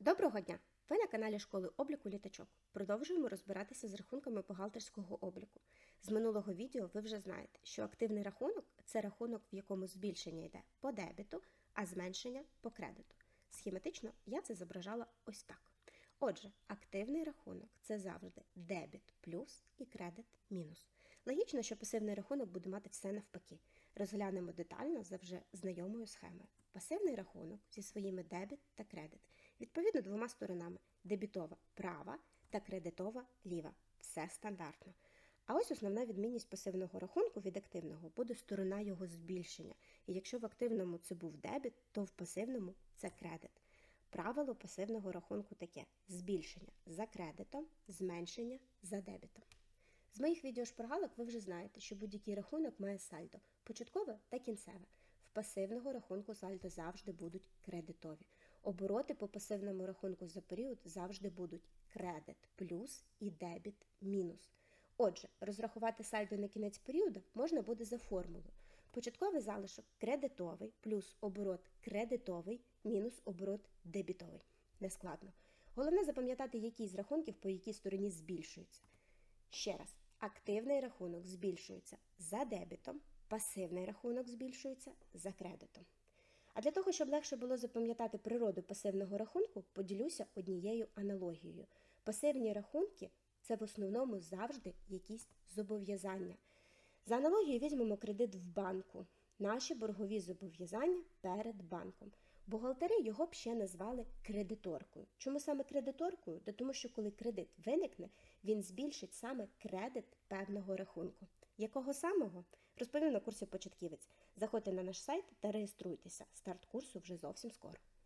Доброго дня! Ви на каналі школи обліку літачок. Продовжуємо розбиратися з рахунками бухгалтерського обліку. З минулого відео ви вже знаєте, що активний рахунок це рахунок, в якому збільшення йде по дебіту, а зменшення по кредиту. Схематично я це зображала ось так. Отже, активний рахунок це завжди дебіт плюс і кредит мінус. Логічно, що пасивний рахунок буде мати все навпаки. Розглянемо детально за вже знайомою схемою. Пасивний рахунок зі своїми дебіт та кредит. Відповідно двома сторонами: дебітова права та кредитова ліва. Все стандартно. А ось основна відмінність пасивного рахунку від активного буде сторона його збільшення. І якщо в активному це був дебіт, то в пасивному це кредит. Правило пасивного рахунку таке: збільшення за кредитом, зменшення за дебітом. З моїх відеошпаргалок ви вже знаєте, що будь-який рахунок має сальдо початкове та кінцеве. В пасивного рахунку сальдо завжди будуть кредитові. Обороти по пасивному рахунку за період завжди будуть кредит плюс і дебіт мінус. Отже, розрахувати сальдо на кінець періоду можна буде за формулою. Початковий залишок кредитовий плюс оборот кредитовий мінус оборот дебітовий. Нескладно. Головне запам'ятати, який з рахунків по якій стороні збільшується. Ще раз, активний рахунок збільшується за дебітом, пасивний рахунок збільшується за кредитом. А для того, щоб легше було запам'ятати природу пасивного рахунку, поділюся однією аналогією. Пасивні рахунки це в основному завжди якісь зобов'язання. За аналогією візьмемо кредит в банку. Наші боргові зобов'язання перед банком. Бухгалтери його б ще назвали кредиторкою. Чому саме кредиторкою? Тому що коли кредит виникне, він збільшить саме кредит певного рахунку. Якого самого? Розповім на курсі початківець. Заходьте на наш сайт та реєструйтеся. Старт курсу вже зовсім скоро.